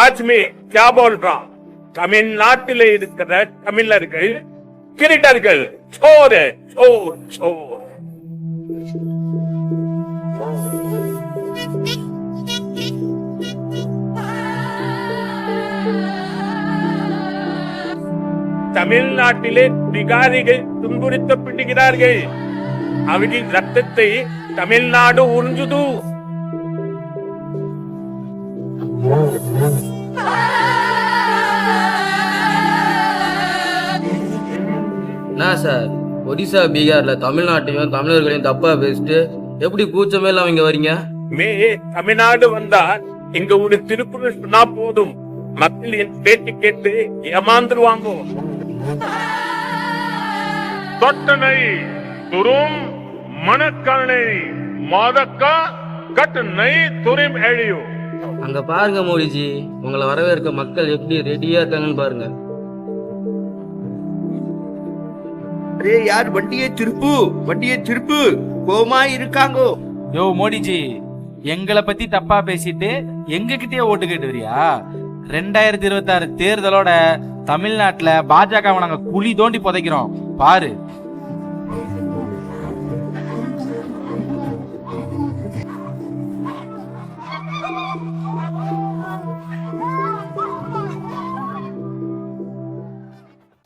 Aadmi K போல்றான் தமிழ்நாட்டில் இருக்கிற தமிழர்கள் கிரீடர்கள் சோறு சோறு சோறு தமிழ்நாட்டிலே விகாரிகள் துன்புறுத்தப்படுகிறார்கள் அவரின் ரத்தத்தை தமிழ்நாடு உறிஞ்சுது. என்ன சார்? ஒடிசா பீகார்ல தமிழ்நாட்டையும் தமிழர்களையும் தப்பா பேசிட்டு எப்படி கூச்சமே இல்லாம இங்க வரீங்க? மே தமிழ்நாடு வந்தால் இங்க ஒரு திருக்குறள் சொன்னா போதும். மக்கள் என் பேச்சு கேட்டு ஏமாந்துருவாங்க. தொட்டனை துரும் மணக்கணை மாதக்கா கட்டணை துரிம் எழியும் அங்க பாருங்க மோடிஜி உங்களை வரவேற்க மக்கள் எப்படி ரெடியா இருக்காங்கன்னு பாருங்க. அரே யார் வண்டியை திருப்பு? வண்டியை திருப்பு. கோமா இருக்காங்கோ. யோ மோடிஜி எங்களை பத்தி தப்பா பேசிட்டு எங்க கிட்டே ஓட்டு கேட்டு வரியா ரெண்டாயிரத்தி இருபத்தி ஆறு தேர்தலோட தமிழ்நாட்டுல பாஜக நாங்க குழி தோண்டி புதைக்கிறோம். பாரு Allah.